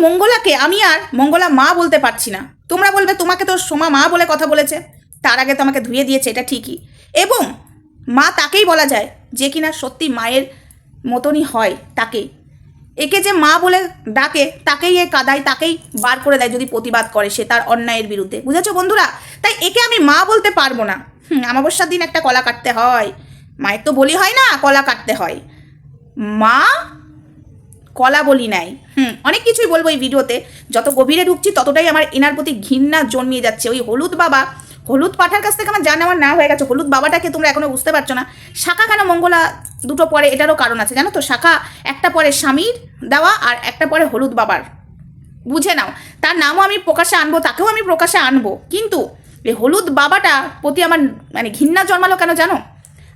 মঙ্গলাকে আমি আর মঙ্গলা মা বলতে পারছি না। তোমরা বলবে, তোমাকে তো সোমা মা বলে কথা বলেছে। তার আগে তোমাকে ধুয়ে দিয়েছে, এটা ঠিকই। এবং মা তাকেই বলা যায় যে কিনা সত্যি মায়ের মতনই হয় তাকেই একে যে মা বলে ডাকে, তাকেই এ কাদায়, তাকেই বার করে দেয় যদি প্রতিবাদ করে সে তার অন্যায়ের বিরুদ্ধে। বুঝেছ বন্ধুরা? তাই একে আমি মা বলতে পারব না। হুম, অমাবস্যার দিন একটা কলা কাটতে হয়। মায়ের তো বলি হয় না, কলা কাটতে হয়। মা কলা বলি নাই। হুম, অনেক কিছুই বলব এই ভিডিওতে। যত গভীরে ঢুকছি ততটাই আমার এনার প্রতি ঘৃণা জন্মিয়ে যাচ্ছে। ওই হলুদ বাবা, হলুদ পাঠার কাছ থেকে আমার জানা আমার না হয়ে গেছে। হলুদ বাবাটাকে তোমরা এখনও বুঝতে পারছ না। শাখা কেন মঙ্গলা দুটো পরে এটারও কারণ আছে জানো তো? শাখা একটা পরে স্বামীর দেওয়া আর একটা পরে হলুদ বাবার। বুঝে নাও, তার নামও আমি প্রকাশে আনব, তাকেও আমি প্রকাশে আনব। কিন্তু এই হলুদ বাবাটা প্রতি আমার মানে ঘৃণা জন্মালো কেন জানো?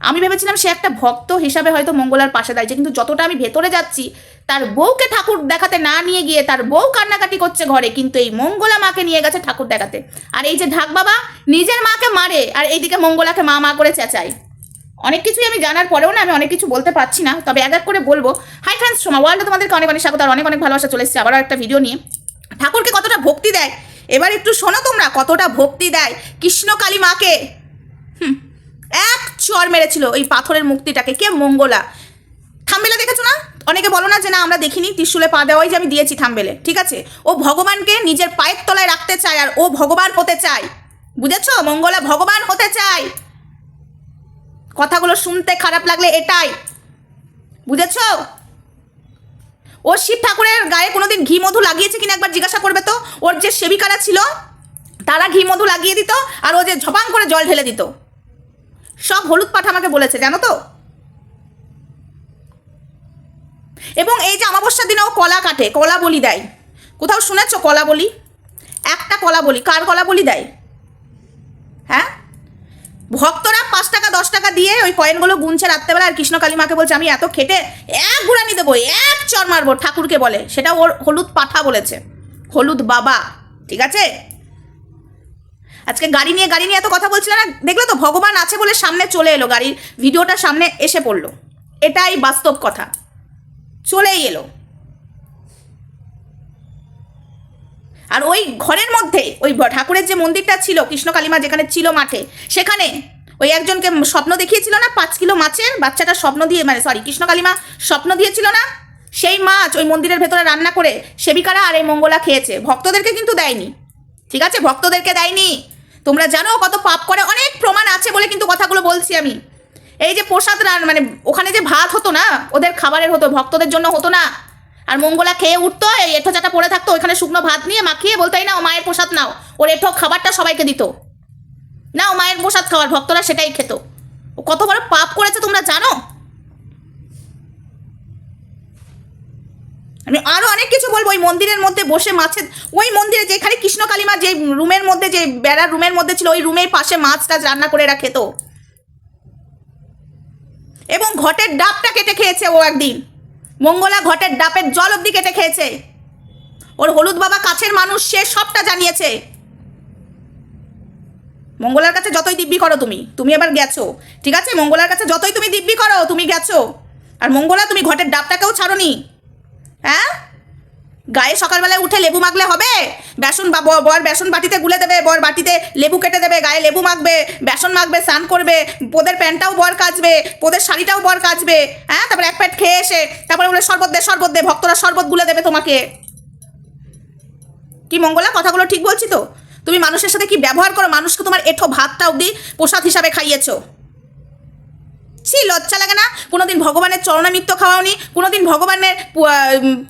আমি ভেবেছিলাম সে একটা ভক্ত হিসাবে হয়তো মঙ্গলার পাশে দাঁড়িয়েছে, কিন্তু যতটা আমি ভেতরে যাচ্ছি তার বউকে ঠাকুর দেখাতে না নিয়ে গিয়ে তার বউ কান্নাকাটি করছে ঘরে কিন্তু এই মঙ্গলা মাকে নিয়ে গেছে ঠাকুর দেখাতে। আর এই যে ঢাক বাবা নিজের মাকে মারে আর এইদিকে মঙ্গলাকে মা মা করে চেঁচায়। অনেক কিছুই আমি জানার পরেও না আমি অনেক কিছু বলতে পারছি না তবে এক এক করে বলব। হাই ফ্রেন্ডস সোমা ওয়ার্ল্ডে তোমাদেরকে অনেক অনেক স্বাগত আর অনেক অনেক ভালোবাসা চলে এসেছে আবারও একটা ভিডিও নিয়ে। ঠাকুরকে কতটা ভক্তি দেয়? এবার একটু শোনো তোমরা কতটা ভক্তি দেয় কৃষ্ণকালী মাকে। হুম, এক চর মেরেছিল ওই পাথরের মুক্তিটাকে কে মঙ্গলা? থামবেলা দেখেছ না? অনেকে বলো না যে না, আমরা দেখিনি, ত্রিশুলে পা দেওয়াই যে আমি দিয়েছি থাম্বেলে, ঠিক আছে? ও ভগবানকে নিজের পায়ের তলায় রাখতে চায় আর ও ভগবান হতে চায়। বুঝেছ? মঙ্গলা ভগবান হতে চায়। কথাগুলো শুনতে খারাপ লাগলে এটাই। বুঝেছ? ও শিব ঠাকুরের গায়ে কোনোদিন ঘি মধু লাগিয়েছে কিনা একবার জিজ্ঞাসা করবে তো? ওর যে সেবিকারা ছিল, তারা ঘি মধু লাগিয়ে দিত আর ও যে ঝপাং করে জল ঢেলে দিত। সব হলুদ পাঠা আমাকে বলেছে, জানো তো? এবং এই যে অমাবস্যার দিনে ও কলা কাটে, কলা বলি দেয়। কোথাও শুনেছো কলা বলি? একটা কলা বলি, কার কলা বলি দেয়? হ্যাঁ? ভক্তরা পাঁচ টাকা, দশ টাকা দিয়ে ওই কয়েনগুলো গুনছে রাত্রেবেলা আর কৃষ্ণ মাকে বলছে, আমি এত খেটে এক গুড়ানি দেবো, এক চর মারবো, ঠাকুরকে বলে। সেটা ওর হলুদ পাঠা বলেছে। হলুদ বাবা, ঠিক আছে? আজকে গাড়ি নিয়ে গাড়ি নিয়ে এত কথা বলছিল না? দেখলে তো ভগবান আছে বলে সামনে চলে এলো, গাড়ির ভিডিওটা সামনে এসে পড়ল। এটাই বাস্তব কথা। চলেই এলো। আর ওই ঘরের মধ্যে, ওই ঠাকুরের যে মন্দিরটা ছিল, কৃষ্ণ কালীমা যেখানে ছিল মাঠে, সেখানে ওই একজনকে স্বপ্ন দেখিয়েছিল না, পাঁচ কিলো মাছের? বাচ্চাটা স্বপ্ন দিয়ে মানে সরি কৃষ্ণ কালীমা স্বপ্ন দিয়েছিল না? সেই মাছ ওই মন্দিরের ভেতরে রান্না করে সেবিকারা আর এই মঙ্গলা খেয়েছে। ভক্তদেরকে কিন্তু দেয়নি। ঠিক আছে? ভক্তদেরকে দেয়নি। তোমরা জানো কত পাপ করে? অনেক প্রমাণ আছে বলে কিন্তু কথাগুলো বলছি আমি। এই যে প্রসাদ রান মানে ওখানে যে ভাত হতো না, ওদের খাবারের হতো, ভক্তদের জন্য হতো না। আর মঙ্গলা খেয়ে উঠতো এঁঠো চাটা পড়ে থাকতো, ওইখানে শুকনো ভাত নিয়ে মাখিয়ে বলতো, এই না ও মায়ের প্রসাদ নাও। ওর এঁঠো খাবারটা সবাইকে দিত। না ও মায়ের প্রসাদ খাওয়ার। ভক্তরা সেটাই খেত। ও কত বড় পাপ করেছে তোমরা জানো? আমি আরও অনেক কিছু বলব, ওই মন্দিরের মধ্যে বসে মাছের, ওই মন্দিরে যেখানে কৃষ্ণ কালীমা যে রুমের মধ্যে, যে বেড়ার রুমের মধ্যে ছিল, ওই রুমের পাশে মাছ টাছ রান্না করে এরা খেত এবং ঘটের ডাবটা কেটে খেয়েছে ও একদিন। মঙ্গলা ঘটের ডাবের জল অব্দি কেটে খেয়েছে। ওর হলুদ বাবা কাছের মানুষ, সে সবটা জানিয়েছে। মঙ্গলার কাছে যতই দিব্যি করো তুমি তুমি এবার গেছো, ঠিক আছে? মঙ্গলার কাছে যতই তুমি দিব্যি করো, তুমি গেছো। আর মঙ্গলা, তুমি ঘটের ডাবটাকেও ছাড়ো নি হ্যাঁ? গায়ে সকালবেলায় উঠে লেবু মাখলে হবে? বেসন বা বর বেসন বাটিতে গুলে দেবে, বর বাটিতে লেবু কেটে দেবে, গায়ে লেবু মাখবে, বেসন মাখবে, স্নান করবে, পোদের প্যান্টটাও বর কাচবে, পোদের শাড়িটাও বর কাচবে হ্যাঁ? তারপরে এক প্যাট খেয়ে এসে তারপরে বলে শরবত দে শরবত দে, ভক্তরা শরবত গুলে দেবে তোমাকে। কি মঙ্গলা, কথাগুলো ঠিক বলছি তো? তুমি মানুষের সাথে কি ব্যবহার করো? মানুষকে তোমার এঠো ভাতটা অবধি প্রসাদ হিসাবে খাইয়েছো। ছি, লজ্জা লাগে না? কোনোদিন ভগবানের চরণামিত্য খাওয়াওনি? কোনোদিন ভগবানের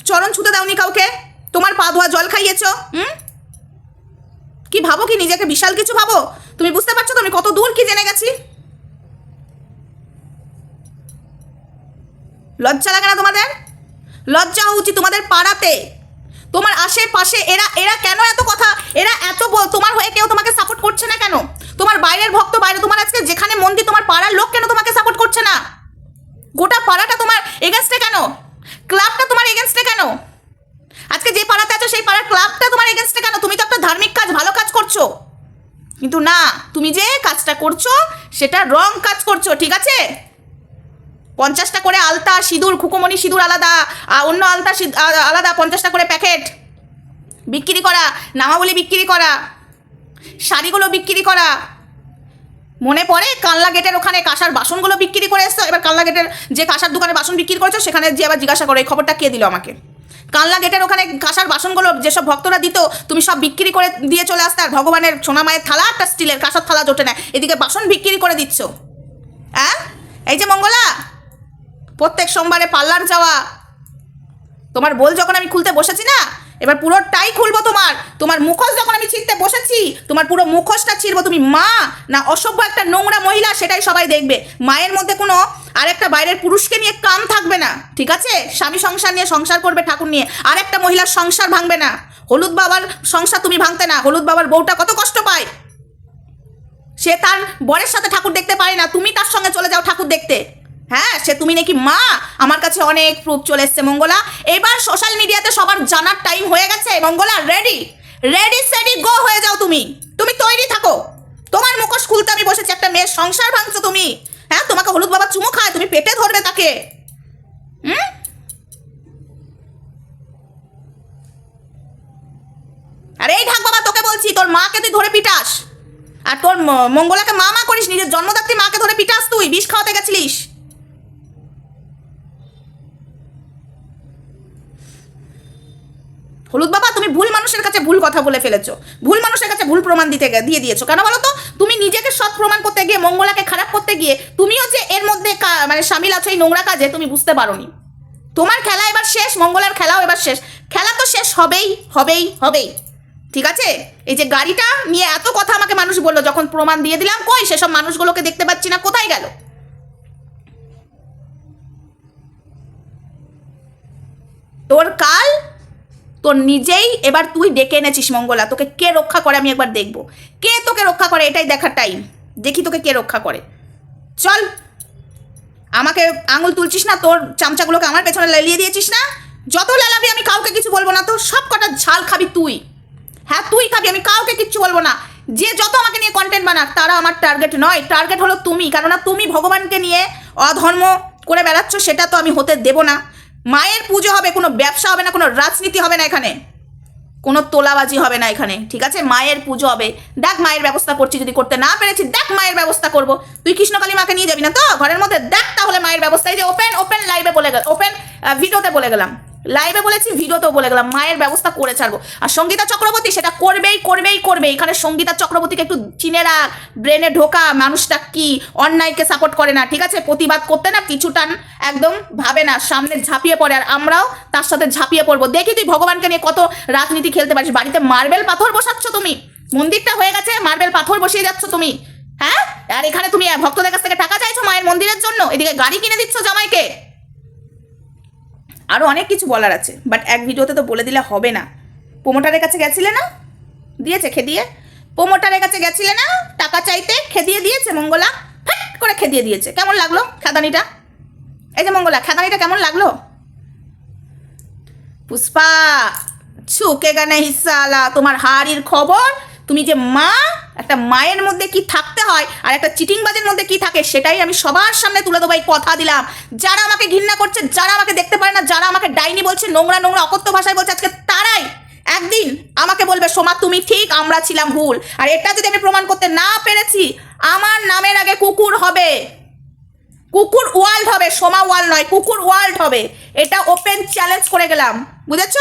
চরণ ছুতে দাওনি কাউকে? তোমার পা ধোয়া জল খাইয়েছো? হুম? কি ভাবো কি, নিজেকে বিশাল কিছু ভাবো? তুমি বুঝতে পারছ তো আমি কত দূর কি জেনে গেছি? লজ্জা লাগে না তোমাদের? লজ্জা হওয়া উচিত তোমাদের পাড়াতে। তোমার আশেপাশে এরা এরা কেন এত কথা? এরা এত তোমার হয়ে কেউ তোমাকে সাপোর্ট করছে না কেন? তোমার বাইরের ভক্ত বাইরে, তোমার আজকে যেখানে মন্দির তোমার পাড়ার লোক কেন তোমাকে সাপোর্ট করছে না গোটা পাড়াটা তোমার এগেনস্টে কেন ক্লাবটা তোমার এগেনস্টে কেন আজকে যে পাড়াতে আছো সেই পাড়ার ক্লাবটা তোমার এগেনস্টে কেন তুমি তো একটা ধার্মিক কাজ ভালো কাজ করছ কিন্তু না, তুমি যে কাজটা করছ, সেটা রং কাজ করছ, ঠিক আছে? পঞ্চাশটা করে আলতা, সিঁদুর, খুকুমণি সিঁদুর আলাদা আর অন্য আলতা আলাদা, পঞ্চাশটা করে প্যাকেট। বিক্রি করা, নামাবলি বিক্রি করা, শাড়িগুলো বিক্রি করা। মনে পড়ে কানলা গেটের ওখানে কাঁসার বাসনগুলো বিক্রি করে এসছো? এবার কানলা গেটের যে কাঁসার দোকানে বাসন বিক্রি করেছ, সেখানে যে আবার জিজ্ঞাসা করো, এই খবরটা কে দিল আমাকে? কানলা গেটের ওখানে কাঁসার বাসনগুলো যেসব ভক্তরা দিত, তুমি সব বিক্রি করে দিয়ে চলে আসতে আর ভগবানের সোনা মায়ের থালা একটা স্টিলের কাঁসার থালা জোটে না এদিকে বাসন বিক্রি করে দিচ্ছ। হ্যাঁ এই যে মঙ্গলা, প্রত্যেক সোমবারে পার্লার যাওয়া। তোমার বল যখন আমি খুলতে বসেছি না, এবার পুরোটাই খুলবো তোমার। তোমার মুখোশ যখন আমি বসেছি। তোমার পুরো মুখোশটা ছিঁড়বো। তুমি মা না অসভ্য একটা নোংরা মহিলা সেটাই সবাই দেখবে। মায়ের মধ্যে কোনো আর একটা বাইরের পুরুষকে নিয়ে কাম থাকবে না। ঠিক আছে? স্বামী সংসার নিয়ে সংসার করবে ঠাকুর নিয়ে। আর একটা মহিলার সংসার ভাঙবে না। হলুদ বাবার সংসার তুমি ভাঙতে না। হলুদ বাবার বউটা কত কষ্ট পায়। সে তার বরের সাথে ঠাকুর দেখতে পারে না। তুমি তার সঙ্গে চলে যাও ঠাকুর দেখতে। হ্যাঁ সে তুমি নাকি মা? আমার কাছে অনেক প্রুফ চলে এসছে, মঙ্গলা। এবার সোশ্যাল মিডিয়াতে সবার জানার টাইম হয়ে গেছে। Mangala ready ready steady go হয়ে যাও তুমি। তুমি তৈরি থাকো। তোমার মুখোশ খুলতে আমি বসেছি, একটা মেয়ের সংসার ভাঙছো তুমি। হ্যাঁ তোমাকে হলুদ বাবা চুমো খায়, তুমি পেটে ধরবে তাকে। হুম? আরে এই ঢাক বাবা, তোকে বলছি, তোর মাকে তুই ধরে পিটাস। আর তোর মঙ্গলাকে মা মা করিস, নিজের জন্মদাত্রী মাকে ধরে পিটাস তুই, বিষ খাওয়াতে গেছিলিস। হলুদ বাবা, তুমি ভুল মানুষের কাছে ভুল কথা বলে ফেলেছো। ভুল মানুষের কাছে ভুল প্রমাণ দিতে দিয়ে দিয়েছ। কেন বলো তো? তুমি নিজেকে সৎ প্রমাণ করতে গিয়ে, মঙ্গলাকে খারাপ করতে গিয়ে, তুমিও যে এর মধ্যে মানে সামিল আছো এই নোংরা কাজে, তুমি বুঝতে পারোনি। তোমার খেলা এবার শেষ, মঙ্গলার খেলাও এবার শেষ। খেলা তো শেষ হবেই হবেই হবেই। ঠিক আছে? এই যে গাড়িটা নিয়ে এত কথা আমাকে মানুষ বলল, যখন প্রমাণ দিয়ে দিলাম, কই সেসব মানুষগুলোকে দেখতে পাচ্ছি না, কোথায় গেল? তোর কাল তোর নিজেই এবার তুই ডেকে এনেছিস মঙ্গলা, তোকে কে রক্ষা করে আমি একবার দেখব। কে তোকে রক্ষা করে এটাই দেখার টাইম দেখি তোকে কে রক্ষা করে। চল, আমাকে আঙুল তুলছিস না? তোর চামচাগুলোকে আমার পেছনে লেলিয়ে দিয়েছিস না? যত লালাবি আমি কাউকে কিছু বলব না তো সব কটা ঝাল খাবি তুই। হ্যাঁ তুই খাবি, আমি কাউকে কিচ্ছু বলব না। যে যত আমাকে নিয়ে কন্টেন্ট বানাক, তারা আমার টার্গেট নয়। টার্গেট হলো তুমি, কেননা তুমি ভগবানকে নিয়ে অধর্ম করে বেড়াচ্ছ, সেটা তো আমি হতে দেব না। মায়ের পুজো হবে, কোনো ব্যবসা হবে না, কোনো রাজনীতি হবে না এখানে। কোনো তোলাবাজি হবে না এখানে, ঠিক আছে? মায়ের পুজো হবে। দেখ মায়ের ব্যবস্থা করছি, যদি করতে না পেরেছি, দেখ মায়ের ব্যবস্থা করব। তুই কৃষ্ণকালী মাকে নিয়ে যাবি না তো? ঘরের মধ্যে দেখ তাহলে মায়ের ব্যবস্থা। এই যে ওপেন ওপেন লাইভে বলে গেল ওপেন ভিডিওতে বলে গেলাম। লাইভে বলেছি ভিডিওতেও বলে গেলাম, মায়ের ব্যবস্থা করে ছাড়বো। আর সঙ্গীতা চক্রবর্তী, সেটা করবেই করবেই করবে এখানে সঙ্গীতা চক্রবর্তীকে একটু চিনে রাখ ব্রেনে ঢোকা, মানুষটা কি অন্যায়কে সাপোর্ট করে না, ঠিক আছে? প্রতিবাদ করতে না কিছুটা একদম ভাবে না, সামনে ঝাঁপিয়ে পড়ে, আর আমরাও তার সাথে ঝাঁপিয়ে পড়ব। দেখি তুই ভগবানকে নিয়ে কত রাজনীতি খেলতে পারিস, বাড়িতে মার্বেল পাথর বসাচ্ছ তুমি? মন্দিরটা হয়ে গেছে, মার্বেল পাথর বসিয়ে যাচ্ছ তুমি। হ্যাঁ? আর এখানে তুমি ভক্তদের কাছ থেকে টাকা চাইছো মায়ের মন্দিরের জন্য? এদিকে গাড়ি কিনে দিচ্ছ জামাইকে। আরও অনেক কিছু বলার আছে বাট এক ভিডিওতে তো বলে দিলে হবে না। প্রোমোটারের কাছে গেছিলে না? দিয়েছে, খেদিয়ে। প্রোমোটারের কাছে গেছিলে না? টাকা চাইতে খেদিয়ে দিয়েছে মঙ্গলা? ফ্যাট করে খেদিয়ে দিয়েছে। কেমন লাগল খেদানিটা? এই যে মঙ্গলা, খেদানিটা কেমন লাগল? পুষ্পা, ছুকে গানে হিসালা, তোমার হাড়ির খবর, তুমি যে মা একটা মায়ের মধ্যে কি থাকতে হয় আর একটা চিটিংবাজের মধ্যে কি থাকে সেটাই আমি সবার সামনে তুলে দেবো এই কথা দিলাম। যারা আমাকে ঘৃণা করছে, যারা আমাকে দেখতে পারে না, যারা আমাকে ডাইনি বলছে, নোংরা নোংরা, অকথ্য ভাষায় বলছে, আজকে তারাই একদিন আমাকে বলবে, সোমা, তুমি ঠিক, আমরা ছিলাম ভুল। আর এটা যদি আমি প্রমাণ করতে না পেরেছি, আমার নামের আগে কুকুর হবে। কুকুর ওয়ার্ল্ড হবে, সোমা ওয়ার্ল্ড নয়, কুকুর ওয়ার্ল্ড হবে। এটা ওপেন চ্যালেঞ্জ করে গেলাম। বুঝেছ?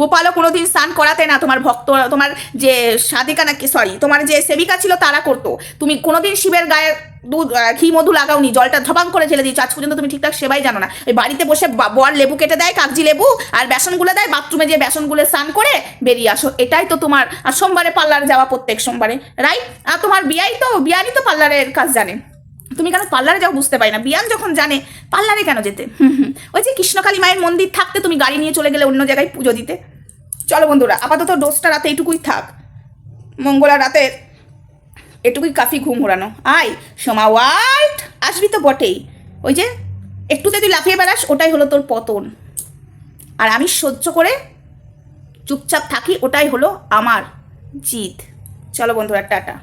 গোপালও কোনোদিন স্নান করাতে না, তোমার ভক্ত, তোমার যে সাধিকা নাকি সরি তোমার যে সেবিকা ছিল তারা করতো। তুমি কোনোদিন শিবের গায়ে দুধ ঘি, মধু লাগাওনি, জলটা ধপাং করে ঢেলে দিয়েছ, আজ পর্যন্ত তুমি ঠিকঠাক সেবাই জানো না। ওই বাড়িতে বসে বর লেবু কেটে দেয়, কাগজি লেবু আর বেসনগুলো দেয়, বাথরুমে যে বেসনগুলো স্নান করে বেরিয়ে আসো। এটাই তো তোমার, আর সোমবারে পার্লার যাওয়া প্রত্যেক সোমবারে রাইট আর তোমার বিয়াই তো, বিয়ারই তো পার্লারের কাজ জানে। তুমি কেন পার্লারে যাও বুঝতে পারি না। বিয়ান যখন জানে, পার্লারে কেন যেতে? ওই যে কৃষ্ণকালী মায়ের মন্দির থাকতে তুমি গাড়ি নিয়ে চলে গেলে অন্য জায়গায় পুজো দিতে। চলো বন্ধুরা, আপাতত ডোজটা রাতে এইটুকুই থাক। মঙ্গলা রাতে এটুকুই কাফি ঘুম ঘোরানো। আয়, সোমা ওয়ার্ল্ড, আসবি তো বটেই। ওই যে, একটুতে তুই লাফিয়ে বেড়াস, ওটাই হলো তোর পতন। আর আমি সহ্য করে চুপচাপ থাকি, ওটাই হলো আমার জিত। চলো বন্ধুরা, টাটা।